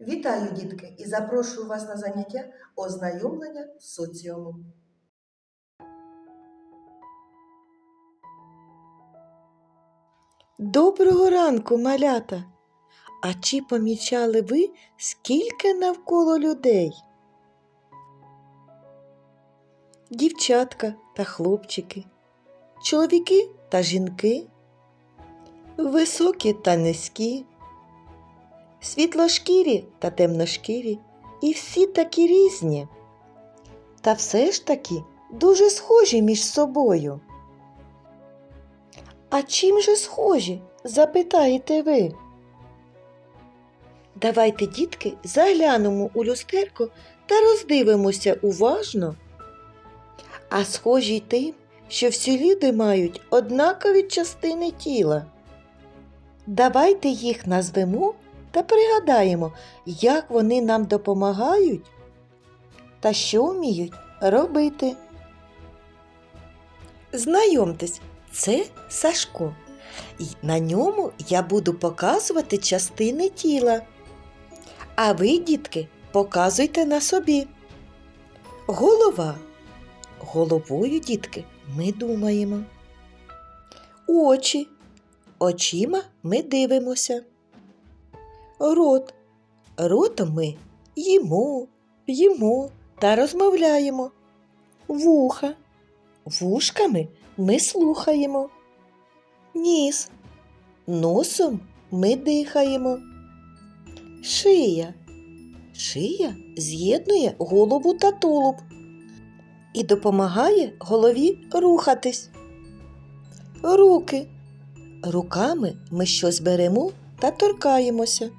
Вітаю, дітки, і запрошую вас на заняття ознайомлення з соціумом. Доброго ранку, малята! А чи помічали ви, скільки навколо людей? Дівчатка та хлопчики, чоловіки та жінки, високі та низькі, світлошкірі та темношкірі, і всі такі різні. Та все ж таки дуже схожі між собою. А чим же схожі? запитаєте ви. Давайте, дітки, заглянемо у люстерко та роздивимося уважно. А схожі й тим, що всі люди мають однакові частини тіла. Давайте їх назвемо та пригадаємо, як вони нам допомагають та що вміють робити. Знайомтесь, це Сашко. І на ньому я буду показувати частини тіла. А ви, дітки, показуйте на собі. Голова. Головою, дітки, ми думаємо. Очі. Очима ми дивимося. Рот. Ротом ми їмо, п'ємо та розмовляємо. Вуха. Вушками ми слухаємо. Ніс. Носом ми дихаємо. Шия. Шия з'єднує голову та тулуб і допомагає голові рухатись. Руки. Руками ми щось беремо та торкаємося.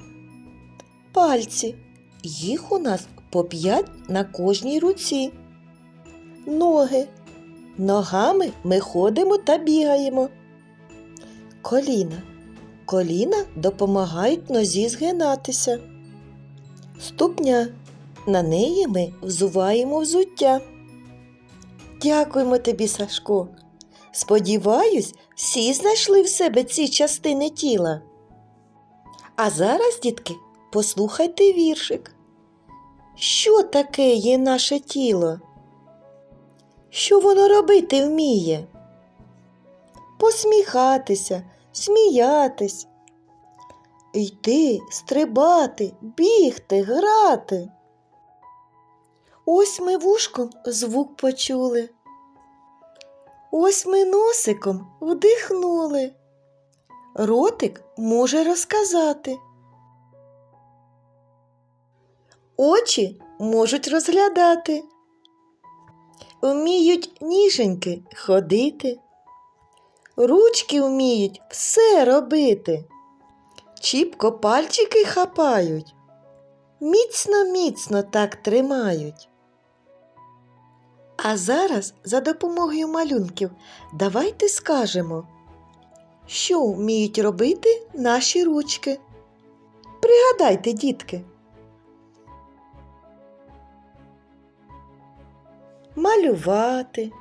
Пальці. Їх у нас по п'ять на кожній руці. Ноги. Ногами ми ходимо та бігаємо. Коліна. Коліна допомагають нозі згинатися. Ступня. На неї ми взуваємо взуття. Дякуємо тобі, Сашко. Сподіваюсь, всі знайшли в себе ці частини тіла. А зараз, дітки, послухайте віршик. Що таке є наше тіло? Що воно робити вміє? Посміхатися, сміятись, йти, стрибати, бігти, грати. Ось ми вушком звук почули. Ось ми носиком вдихнули. Ротик може розказати. Очі можуть розглядати. Вміють ніженьки ходити. Ручки вміють все робити. Чіпко пальчики хапають. Міцно, міцно так тримають. А зараз за допомогою малюнків давайте скажемо, що вміють робити наші ручки. Пригадайте, дітки. Малювати,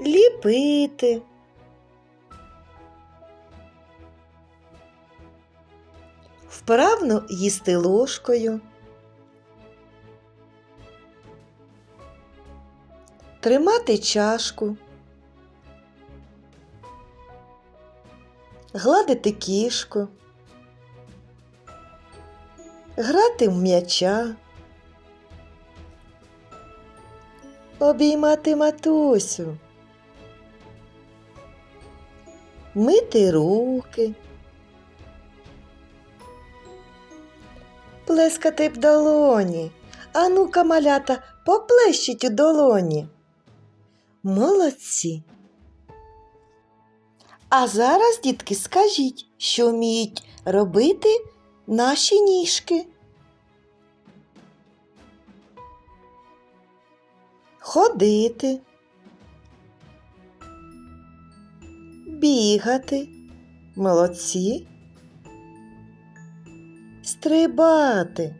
ліпити, вправно їсти ложкою, тримати чашку, гладити кішку, грати в м'яча. обіймати матусю, мити руки, плескати в долоні. А ну-ка, малята, поплещіть у долоні. Молодці. А зараз, дітки, скажіть, що вміють робити наші ніжки. ходити, бігати, молодці, стрибати,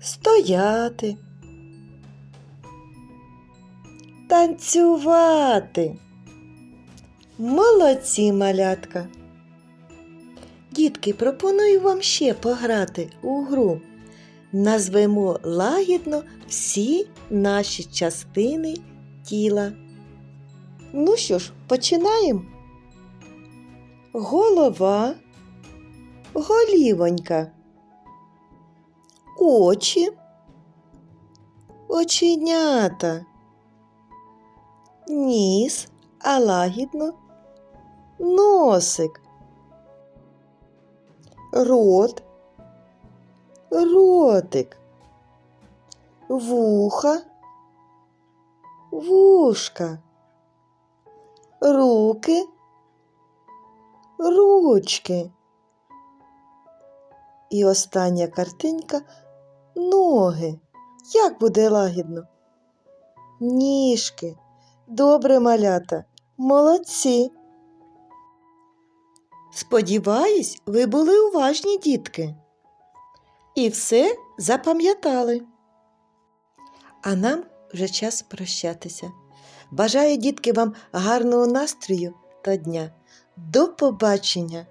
стояти, танцювати. Молодці малятка. дітки, пропоную вам ще пограти у гру. Назвемо лагідно всі наші частини тіла. Ну що ж, починаємо. Голова, голівонька, очі, оченята, ніс, а лагідно, носик, рот, ротик, вуха, вушка, руки, ручки. І остання картинка ноги. Як буде лагідно? Ніжки. Добре, малята, молодці. Сподіваюсь, ви були уважні, дітки. І все запам'ятали. А нам вже час прощатися. Бажаю, дітки, вам гарного настрою та дня. До побачення!